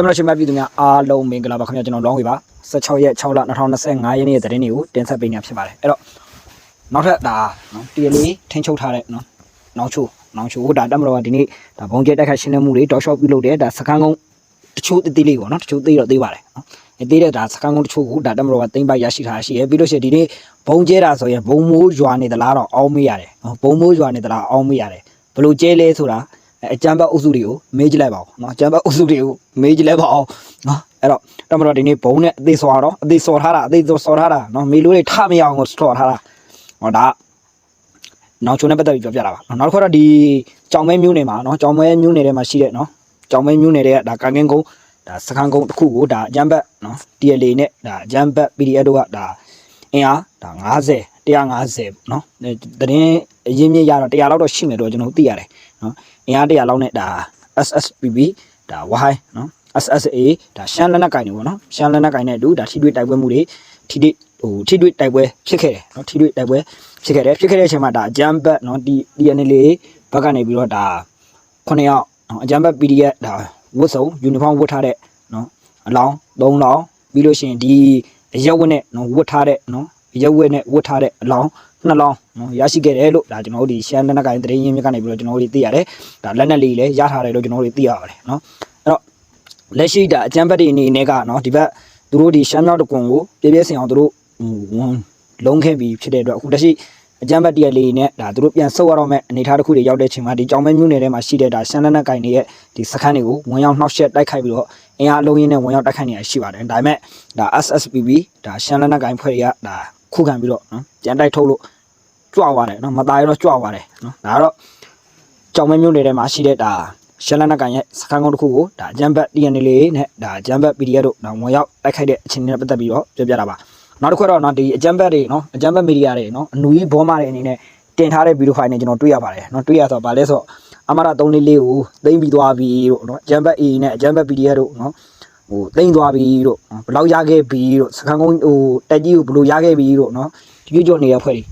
တမန်တော်ရှင်မပြည်သူများအားလုံးမင်္ဂလာပါခင်ဗျာကျွန်တော်လောင်းဝေပါ16ရက်6လ2025ရက်နေ့ရဲ့သတင်းတွေကိုတင်ဆက်ပေးနေဖြစ်ပါတယ်အဲ့တော့နောက်ထပ်ဒါနော်တရလေးထင်းချုပ်ထားတဲ့နော်နောင်ချိုနောင်ချိုဒါတမန်တော်ကဒီနေ့ဒါဘုံကျဲတက်ခတ်ရှင်းလင်းမှုတွေတောက်လျှောက်ပြုလုပ်တယ်ဒါစကန်းကုန်းတချို့တေးသေးလေးပေါ့နော်တချို့သေးတော့သေးပါတယ်နော်အဲသေးတဲ့ဒါစကန်းကုန်းတချို့ကိုဒါတမန်တော်ကသိမ့်ပိုက်ရရှိထားရှိရပြီးလို့ရှိရင်ဒီနေ့ဘုံကျဲတာဆိုရင်ဘုံမိုးရွာနေသလားတော့အောင်းမေးရတယ်နော်ဘုံမိုးရွာနေသလားအောင်းမေးရတယ်ဘလို့ကျဲလဲဆိုတာ အကြမ်းဖက်အုပ်စုတွေကိုမေးကြည့်လိုက်ပါဦးเนาะအကြမ်းဖက်အုပ်စုတွေကိုမေးကြည့်လိုက်ပါအောင်เนาะအဲ့တော့တမတော်ဒီနေ့ဘုံနဲ့အသေးစော်တော့အသေးစော်ထားတာအသေးစော်ထားတာเนาะမေးလို့တွေထမရအောင်ကိုစော်ထားတာဟောဒါနောက်ချုံနဲ့ပတ်သက်ပြီးပြောပြတာပါเนาะနောက်တစ်ခါတော့ဒီကြောင်မဲမျိုးနယ်မှာเนาะကြောင်မဲမျိုးနယ်ထဲမှာရှိတဲ့เนาะကြောင်မဲမျိုးနယ်တွေကဒါကန်ကင်းကုန်းဒါစခန်းကုန်းတစ်ခုကိုဒါအကြမ်းဖက်เนาะ TLA နဲ့ဒါအကြမ်းဖက် PDF တို့ကဒါအင်အားဒါ90 150เนาะတရင်အရင်မြင့်ရတော့100လောက်တော့ရှိမယ်တော့ကျွန်တော်သိရတယ် နော်အင်အား100လောက်နဲ့ဒါ SSPB ဒါ Y နော် SSA ဒါရှမ်းလက်နက်ကင်တွေပေါ့နော်ရှမ်းလက်နက်ကင်နဲ့အတူဒါထိတွေ့တိုက်ပွဲမှုတွေထိတွေ့ဟိုထိတွေ့တိုက်ပွဲဖြစ်ခဲ့တယ်နော်ထိတွေ့တိုက်ပွဲဖြစ်ခဲ့တယ်ဖြစ်ခဲ့တဲ့အချိန်မှာဒါအကြမ်းဘက်နော်ဒီ DNLA ဘက်ကနေပြီးတော့ဒါ9ယောက်နော်အကြမ်းဘက် PDF ဒါဝတ်စုံယူနီဖောင်းဝတ်ထားတဲ့နော်အလောင်း3လောင်းပြီးလို့ရှိရင်ဒီအရက်ဝတ်နဲ့နော်ဝတ်ထားတဲ့နော်အရက်ဝတ်နဲ့ဝတ်ထားတဲ့အလောင်း နှစ်လောင်းနော်ရရှိခဲ့တယ်လို့ဒါကျွန်တော်တို့ဒီရှမ်းလက်နက်ကိုင်တရင်ရင်းမြစ်ကနေပြီးတော့ကျွန်တော်တို့သိရတယ်ဒါလက်နက်လေးလည်းရထားတယ်လို့ကျွန်တော်တို့သိရပါတယ်နော်အဲ့တော့လက်ရှိဒါအကြမ်းဖက်တွေအနေနဲ့ကနော်ဒီဘက်သူတို့ဒီရှမ်းမြောက်တကွန်ကိုပြည့်ပြည့်စင်အောင်သူတို့ဝန်လုံးခဲ့ပြီးဖြစ်တဲ့အတွက်အခုလက်ရှိအကြမ်းဖက်တရလေးနဲ့ဒါသူတို့ပြန်ဆုတ်ရတော့မဲ့အနေအထားတစ်ခုတွေရောက်တဲ့အချိန်မှာဒီကြောင်မဲမျိုးနယ်ထဲမှာရှိတဲ့ဒါရှမ်းလက်နက်ကင်တွေရဲ့ဒီစခန်းတွေကိုဝင်ရောက်နှောက်ယှက်တိုက်ခိုက်ပြီးတော့အင်အားအလုံးရင်းနဲ့ဝင်ရောက်တိုက်ခိုက်နေရရှိပါတယ်ဒါပေမဲ့ဒါ SSPB ဒါရှမ်းလက်နက်ကင်ဖွဲ့တွေကဒါ ခုခံပြီးတော့နော်ပြန်တိုက်ထုတ်လို့ ကြွသွားတယ်နော်မตายတော့ကြွသွားတယ်နော်ဒါကတော့ကြောင်မဲမျိုးနယ်ထဲမှာရှိတဲ့ဒါရှလန်နကန်ရဲ့စခန်းကုန်းတစ်ခုကိုဒါဂျမ်ဘတ် DNA လေးနဲ့ဒါဂျမ်ဘတ် PDF တို့ဒါဝင်ရောက်တိုက်ခိုက်တဲ့အခြေအနေနဲ့ပတ်သက်ပြီးတော့ပြောပြတာပါနောက်တစ်ခုတော့နော်ဒီအဂျမ်ဘတ်တွေနော်အဂျမ်ဘတ်မီဒီယာတွေနော်အနူကြီးဘောမတွေအနေနဲ့တင်ထားတဲ့ဗီဒီယိုဖိုင်တွေကျွန်တော်တွေ့ရပါတယ်နော်တွေ့ရဆိုတော့ဗာလဲဆိုတော့အမရ344ကိုသိမ့်ပြီးသွားပြီတို့နော်ဂျမ်ဘတ် A နဲ့ဂျမ်ဘတ် PDF တို့နော် ဟိုသိမ့်သွားပြီတို့ဘယ်လောက်ရခဲ့ပြီတို့စခန်းကုန်းဟိုတက်ကြီးကိုဘယ်လိုရခဲ့ပြီတို့နော်ဒီကြို့နေတဲ့ဖွဲ့တွေ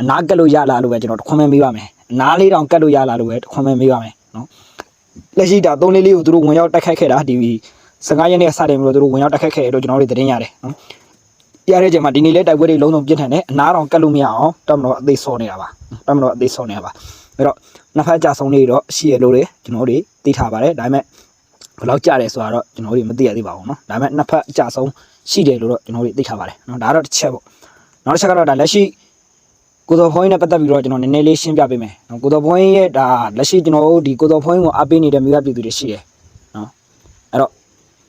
အနာကတ်လို့ရလားလို့ပဲကျွန်တော်တခွန်မဲမေးပါမယ်အနာလေးတောင်ကတ်လို့ရလားလို့ပဲတခွန်မဲမေးပါမယ်နော်လက်ရှိဒါသုံးလေးလေးကိုသူတို့ဝင်ရောက်တိုက်ခိုက်ခဲ့တာဒီ15ရက်နေ့စတယ်မလို့သူတို့ဝင်ရောက်တိုက်ခိုက်ခဲ့တယ်လို့ကျွန်တော်တို့သတင်းရတယ်နော်ပြရတဲ့ချိန်မှာဒီနေ့လဲတိုက်ပွဲတွေလုံးလုံးပြင်းထန်တယ်အနာတောင်ကတ်လို့မရအောင်တမတော်အသေးစောနေတာပါတမတော်အသေးစောနေတာပါအဲ့တော့နှစ်ဖက်ကြဆုံးနေတော့ရှိရလို့လေကျွန်တော်တို့သိထားပါတယ်ဒါပေမဲ့ ဘယ်လောက်ကြတယ်ဆိုတာတော့ကျွန်တော်တို့မသိရသေးပါဘူးเนาะဒါပေမဲ့နှစ်ဖက်အကြဆုံးရှိတယ်လို့တော့ကျွန်တော်တို့သိထားပါတယ်เนาะဒါတော့တစ်ချက်ပေါ့နောက်တစ်ချက်ကတော့ဒါလက်ရှိ ကိုတော်ဖွင်းနဲ့ပတ်သက်ပြီးတော့ကျွန်တော်နည်းနည်းလေးရှင်းပြပေးမယ်နော်ကိုတော်ဖွင်းရဲ့ဒါလက်ရှိကျွန်တော်တို့ဒီကိုတော်ဖွင်းကိုအားပေးနေတဲ့မိဘပြည်သူတွေရှိတယ်နော်အဲ့တော့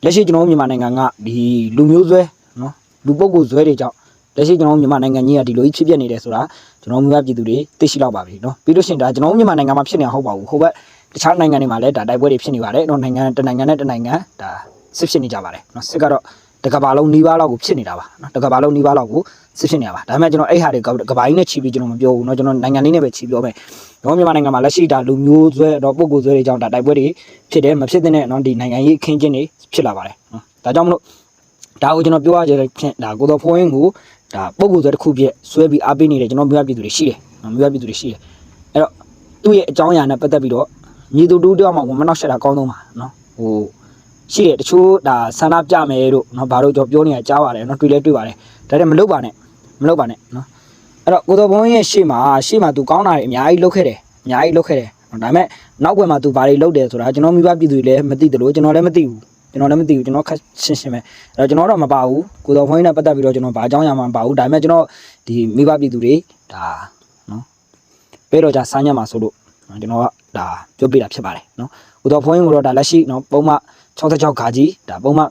လက်ရှိကျွန်တော်တို့မြန်မာနိုင်ငံကဒီလူမျိုးဆွဲနော်လူပုဂ္ဂိုလ်ဆွဲတွေကြောင့်လက်ရှိကျွန်တော်တို့မြန်မာနိုင်ငံကြီးကဒီလိုကြီးဖြစ်ပျက်နေတယ်ဆိုတာကျွန်တော်မိဘပြည်သူတွေသိရှိတော့ပါပြီနော်ပြီးလို့ရှိရင်ဒါကျွန်တော်တို့မြန်မာနိုင်ငံမှာဖြစ်နေတာဟုတ်ပါဘူးဟိုဘက် တခြားနိုင်ငံတွေမှာလည်းဒါတိုက်ပွဲတွေဖြစ်နေပါတယ်နော်နိုင်ငံတစ်နိုင်ငံနဲ့တစ်နိုင်ငံဒါစစ်ဖြစ်နေကြပါတယ်နော်စစ်ကတော့တကဘာလုံးနီးပါးလောက်ကိုဖြစ်နေတာပါနော်တကဘာလုံးနီးပါးလောက်ကိုစစ်ဖြစ်နေတာပါဒါပေမဲ့ကျွန်တော်အဲ့ဟာတွေကဘာကြီးနဲ့ချီပြီးကျွန်တော်မပြောဘူးเนาะကျွန်တော်နိုင်ငံလေးနဲ့ပဲချီပြောမယ်တော့မြန်မာနိုင်ငံမှာလက်ရှိဒါလူမျိုးဆွဲတော့ပုံကိုယ်ဆွဲတွေကြောင့်ဒါတိုက်ပွဲတွေဖြစ်တယ်မဖြစ်တဲ့เนาะဒီနိုင်ငံရေးအခင်းကျင်းတွေဖြစ်လာပါတယ်เนาะဒါကြောင့်မလို့ဒါကိုကျွန်တော်ပြောရခြင်းဖြင့်ဒါကိုတော်ဖိုးရင်ကိုဒါပုံကိုယ်ဆွဲတစ်ခုပြည့်ဆွဲပြီးအားပေးနေတယ်ကျွန်တော်မြို့ပြည်သူတွေရှိတယ်เนาะမြို့ပြည်သူတွေရှိတယ်အဲ့တော့သူ့ရဲ့အကြောင်းအရာနဲ့ပတ်သက်ပြီးတော့ ညီသူတူတောင်မှကိုမနှောက်ရှက်တာအကောင်းဆုံးပါနော်ဟိုရှိတယ်တချို့ဒါဆန္ဒပြမယ်တို့နော်ဘာလို့ကြောပြောနေတာကြားပါတယ်နော်တွေ့လဲတွေ့ပါတယ်ဒါတည်းမလုပ်ပါနဲ့မလုပ်ပါနဲ့နော်အဲ့တော့ကိုတော်ဘုန်းရဲ့ရှေ့မှာရှေ့မှာသူကောင်းတာတွေအများကြီးလုပ်ခဲ့တယ်အများကြီးလုပ်ခဲ့တယ်ဒါပေမဲ့နောက်ွယ်မှာသူဘာတွေလုပ်တယ်ဆိုတာကျွန်တော်မိဘပြည်သူတွေလည်းမသိတယ်လို့ကျွန်တော်လည်းမသိဘူးကျွန်တော်လည်းမသိဘူးကျွန်တော်ခက်ရှင်းရှင်းပဲအဲ့တော့ကျွန်တော်တော့မပါဘူးကိုတော်ဘုန်းကြီးနဲ့ပတ်သက်ပြီးတော့ကျွန်တော်ဘာအကြောင်းအရာမှမပါဘူးဒါပေမဲ့ကျွန်တော်ဒီမိဘပြည်သူတွေဒါနော်ပဲတော့じゃစာညက်မှာဆိုလို့ကျွန်တော်က ဒါပြောပြတာဖြစ်ပါတယ်နော်ကိုတော်ဘုံကိုတော့ဒါလက်ရှိနော်ပုံမှန်66ခါကြီးဒါပုံမှန်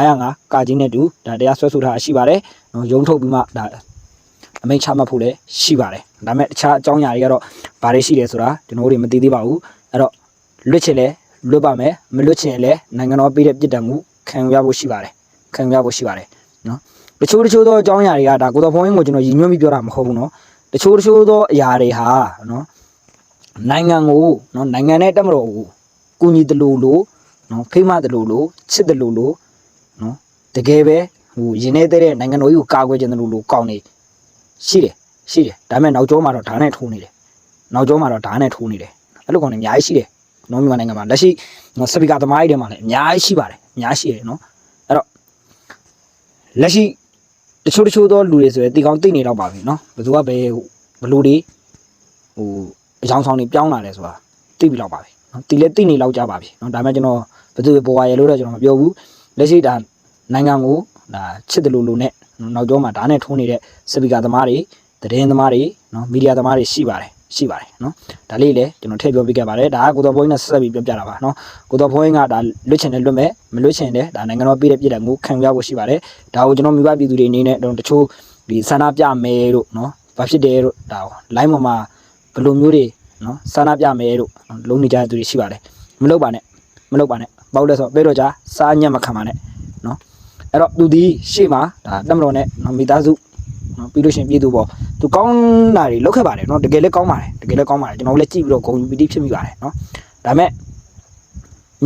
905ကာကြီးနဲ့တူဒါတရားဆွဲဆိုထားရှိပါတယ်နော်ရုံထုတ်ပြီးမှဒါအမိန့်ချမှတ်ဖို့လည်းရှိပါတယ်ဒါပေမဲ့တခြားအကြောင်းအရာတွေကတော့ဘာတွေရှိတယ်ဆိုတာကျွန်တော်တို့မသိသေးပါဘူးအဲ့တော့လွတ်ချင်လဲလွတ်ပါမယ်မလွတ်ချင်လဲနိုင်ငံတော်ပေးတဲ့ပြစ်ဒဏ်မှုခံရဖို့ရှိပါတယ်ခံရဖို့ရှိပါတယ်နော်တချို့တချို့သောအကြောင်းအရာတွေကဒါကိုတော်ဖုန်းရင်းကိုကျွန်တော်ရည်ညွှန်းပြီးပြောတာမဟုတ်ဘူးနော်တချို့တချို့သောအရာတွေဟာနော် နိုင်ငံကိုနော်နိုင်ငံနဲ့တက်မတော်ကိုကူညီတယ်လို့လို့နော်ဖိမတယ်လို့လို့ချစ်တယ်လို့လို့နော်တကယ်ပဲဟိုရင်းနေတဲ့နိုင်ငံတော်ကြီးကိုကာကွယ်ခြင်းတယ်လို့လို့ကောင်းနေရှိတယ်ရှိတယ်ဒါပေမဲ့နောက်ကျောမှာတော့ဓာတ်နဲ့ထိုးနေတယ်နောက်ကျောမှာတော့ဓာတ်နဲ့ထိုးနေတယ်အဲ့လိုကောင်တွေအများကြီးရှိတယ်နော်မြန်မာနိုင်ငံမှာလက်ရှိနော်စပီကာသမားကြီးတွေမှာလည်းအများကြီးရှိပါတယ်အအများရှိတယ်နော်အဲ့တော့လက်ရှိတချို့တချို့သောလူတွေဆိုရင်တီကောင်သိနေတော့ပါပြီနော်ဘယ်သူကဘယ်ဘလူတွေဟို အကြောင်းဆောင်တွေပြောင်းလာတယ်ဆိုတာသိပြီတော့ပါပြီနော်တီလည်းသိနေလောက်ကြပါပြီနော်ဒါပေမဲ့ကျွန်တော်ဘယ်သူပေါ်ရလို့တော့ကျွန်တော်မပြောဘူးလက်ရှိဒါနိုင်ငံကိုဒါချစ်တယ်လို့လို့နဲ့နောက်ကျောမှာဓာတ်နဲ့ထုံးနေတဲ့စပီကာသမားတွေသတင်းသမားတွေနော်မီဒီယာသမားတွေရှိပါတယ်ရှိပါတယ်နော်ဒါလေးလည်းကျွန်တော်ထည့်ပြောပြခဲ့ပါတယ်ဒါကကိုတော်ဘိုင်းနဲ့ဆက်ဆက်ပြီးပြောပြတာပါနော်ကိုတော်ဘိုင်းကဒါလွတ်ချင်တယ်လွတ်မဲ့မလွတ်ချင်တယ်ဒါနိုင်ငံတော်ပြည်တဲ့ပြည်တဲ့ငိုခံရဖို့ရှိပါတယ်ဒါကိုကျွန်တော်မိဘပြည်သူတွေအနေနဲ့တော့တချို့ဒီဆန္ဒပြမယ်လို့နော်ဘာဖြစ်တယ်လို့ဒါကို line ပေါ်မှာ ဘယ်လိုမျိုးတွေနော်ဆန္ဒပြမယ်လို့လုံးနေကြတဲ့သူတွေရှိပါတယ်မလုပ်ပါနဲ့မလုပ်ပါနဲ့ပေါ့လဲဆိုတော့ပဲတော့ကြာစားညက်မခံပါနဲ့နော်အဲ့တော့သူဒီရှေ့မှာဒါတက်မတော်နဲ့နော်မိသားစုနော်ပြီးလို့ရှိရင်ပြည်သူပေါ့သူကောင်းတာတွေလုပ်ခဲ့ပါတယ်နော်တကယ်လည်းကောင်းပါတယ်တကယ်လည်းကောင်းပါတယ်ကျွန်တော်လည်းကြည့်ပြီးတော့ဂုဏ်ယူပီတိဖြစ်မိပါတယ်နော်ဒါပေမဲ့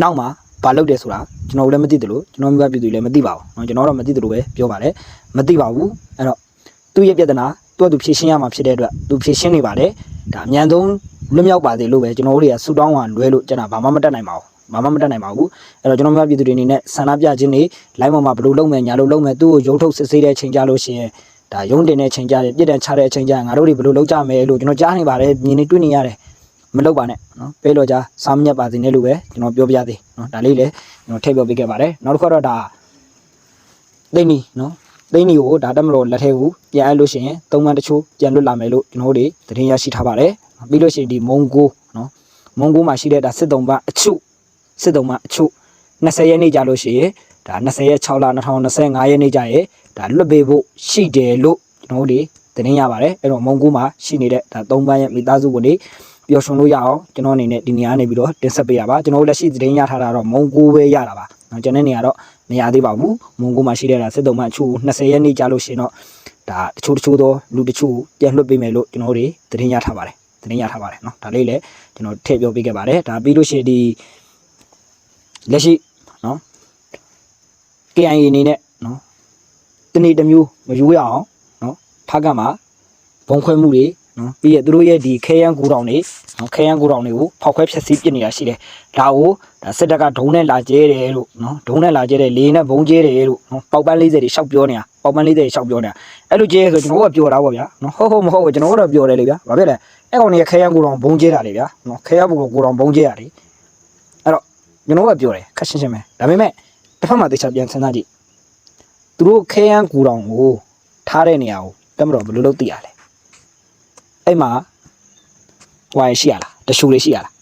နောက်မှာဘာလုပ်တယ်ဆိုတာကျွန်တော်လည်းမသိတယ်လို့ကျွန်တော်မိဘပြည်သူလည်းမသိပါဘူးနော်ကျွန်တော်တော့မသိတယ်လို့ပဲပြောပါတယ်မသိပါဘူးအဲ့တော့သူ့ရဲ့ပြဿနာသူ့အတူဖြေရှင်းရမှာဖြစ်တဲ့အတွက်သူဖြေရှင်းနေပါတယ် ဒါအမြန်ဆုံးလွတ်မြောက်ပါသေးလို့ပဲကျွန်တော်တို့တွေကဆူတောင်းဝါလွဲလို့ကျွန်တော်ဘာမှမတတ်နိုင်ပါဘူးဘာမှမတတ်နိုင်ပါဘူးအဲ့တော့ကျွန်တော်မိဘပြည်သူတွေအနေနဲ့ဆန္ဒပြခြင်းတွေ line ပေါ်မှာဘယ်လိုလုပ်မယ်ညာလို့လုပ်မယ်သူ့ကိုရုံထုတ်စစ်ဆေးတဲ့ချိန်ကြလို့ရှိရင်ဒါရုံတင်တဲ့ချိန်ကြတယ်ပြစ်ဒဏ်ချတဲ့ချိန်ကြငါတို့တွေဘယ်လိုလုပ်ကြမယ်လို့ကျွန်တော်ကြားနေပါတယ်မြင်နေတွေ့နေရတယ်မလုပ်ပါနဲ့နော်ပဲလို့ကြားစာမညက်ပါစေနဲ့လို့ပဲကျွန်တော်ပြောပြသေးနော်ဒါလေးလည်းကျွန်တော်ထည့်ပြောပေးခဲ့ပါတယ်နောက်တစ်ခါတော့ဒါသိနီနော် သိနီကိုဒါတက်မလို့လက်ထဲကိုပြန်အပ်လို့ရှိရင်သုံးမှန်တချို့ပြန်လွတ်လာမယ်လို့ကျွန်တော်တို့တွေသတင်းရရှိထားပါတယ်ပြီးလို့ရှိရင်ဒီမုံကိုနော်မုံကိုမှာရှိတဲ့ဒါစစ်တုံးပအချုပ်စစ်တုံးပအချုပ်20ရက်နေ့ကြာလို့ရှိရင်ဒါ20ရက်6လ2025ရက်နေ့ကျရင်ဒါလွတ်ပေးဖို့ရှိတယ်လို့ကျွန်တော်တို့တွေသတင်းရပါတယ်အဲ့တော့မုံကူးမှာရှိနေတဲ့ဒါ၃ပန်းရဲ့မိသားစုဝင်တွေပျော်ရွှင်လို့ရအောင်ကျွန်တော်အနေနဲ့ဒီနေရာနေပြီးတော့တင်ဆက်ပေးတာပါကျွန်တော်တို့လက်ရှိသတင်းရထားတာတော့မုံကူးပဲရတာပါနော်ကျွန်တဲ့နေရာတော့ မရသေးပါဘူးမုံကူးမှာရှိတဲ့ဒါစစ်တုံးမှအချို့20ရက်နေ့ကြာလို့ရှိရင်တော့ဒါတချို့တချို့သောလူတချို့ပြန်လွတ်ပေးမယ်လို့ကျွန်တော်တို့တွေသတင်းရထားပါတယ်သတင်းရထားပါတယ်နော်ဒါလေးလည်းကျွန်တော်ထည့်ပြောပေးခဲ့ပါတယ်ဒါပြီးလို့ရှိရင်ဒီလက်ရှိနော် KIA အနေနဲ့နော်တနေ့တစ်မျိုးမယူရအောင်နော်ဖက်ကမှာဘုံခွဲမှုတွေ နော်ပြီးရသူတို့ရဲ့ဒီခဲယမ်းကူတောင်တွေနော်ခဲယမ်းကူတောင်တွေကိုဖောက်ခွဲဖျက်ဆီးပစ်နေတာရှိတယ်ဒါကိုဒါစစ်တပ်ကဒုံနဲ့လာကျဲတယ်လို့နော်ဒုံနဲ့လာကျဲတယ်လေနဲ့ဘုံကျဲတယ်လို့နော်ပေါက်ပန်း40တွေရှောက်ပြောနေတာပေါက်ပန်း40တွေရှောက်ပြောနေတာအဲ့လိုကျဲဆိုကျွန်တော်ကပြောတာပေါ့ဗျာနော်ဟုတ်ဟုတ်မဟုတ်ကျွန်တော်ကတော့ပြောတယ်လေဗျာဘာဖြစ်လဲအဲ့ကောင်တွေကခဲယမ်းကူတောင်ဘုံကျဲတာလေဗျာနော်ခဲယမ်းကူကူတောင်ဘုံကျဲတာလေအဲ့တော့ကျွန်တော်ကပြောတယ်ခက်ရှင်းရှင်းပဲဒါပေမဲ့တစ်ဖက်မှာတေချာပြန်စဉ်းစားကြည့်သူတို့ခဲယမ်းကူတောင်ကိုထားတဲ့နေရာကိုတက်မတော်ဘယ်လိုလုပ်သိရလဲ အဲ့မှာဝိုင်ရှိရလားတရှူလေးရှိရလား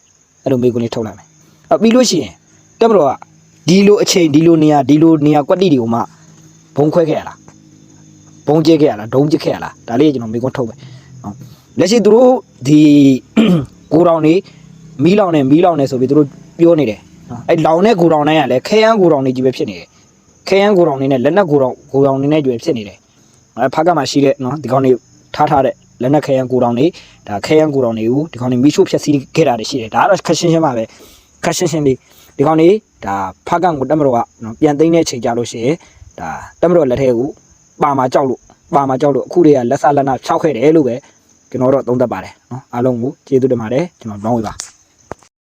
အဲ့လိုမေးခွန်းလေးထုတ်လိုက်မယ်အပြီးလို့ရှိရင်တက်မတော်ကဒီလိုအချိန်ဒီလိုနေရာဒီလိုနေရာကွက်တိတွေကိုမှဘုံခွဲခဲ့ရလားဘုံကျဲခဲ့ရလားဒုံကျဲခဲ့ရလားဒါလေးကျွန်တော်မေးခွန်းထုတ်မယ်နော်လက်ရှိသူတို့ဒီကိုတောင်နေမီးလောင်နေမီးလောင်နေဆိုပြီးသူတို့ပြောနေတယ်နော်အဲ့လောင်တဲ့ကိုတောင်တိုင်းကလည်းခဲယမ်းကိုတောင်နေကြီးပဲဖြစ်နေတယ်ခဲယမ်းကိုတောင်နေနဲ့လက်နက်ကိုတောင်ကိုတောင်နေနဲ့ကျွေဖြစ်နေတယ်။အဲဖက်ကမှရှိတဲ့နော်ဒီကောင်နေထားထားတဲ့ လက်နက်ခဲယံကိုတောင်တွေဒါခဲယံကိုတောင်တွေကိုဒီကောင်တွေမီးရှို့ဖျက်ဆီးခဲ့တာတွေရှိတယ်ဒါကတော့ခက်ရှင်းရှင်းပါပဲခက်ရှင်းရှင်းလေးဒီကောင်တွေဒါဖကန်ကိုတက်မတော်ကပြန်သိမ်းတဲ့အချိန်ကြလို့ရှိရင်ဒါတက်မတော်လက်ထဲကိုပါမာကြောက်လို့ပါမာကြောက်လို့အခုတွေကလက်စလက်နာဖြောက်ခဲ့တယ်လို့ပဲကျွန်တော်တို့သုံးသပ်ပါတယ်နော်အားလုံးကိုကျေးဇူးတင်ပါတယ်ကျွန်တော်တောင်းဝေးပါ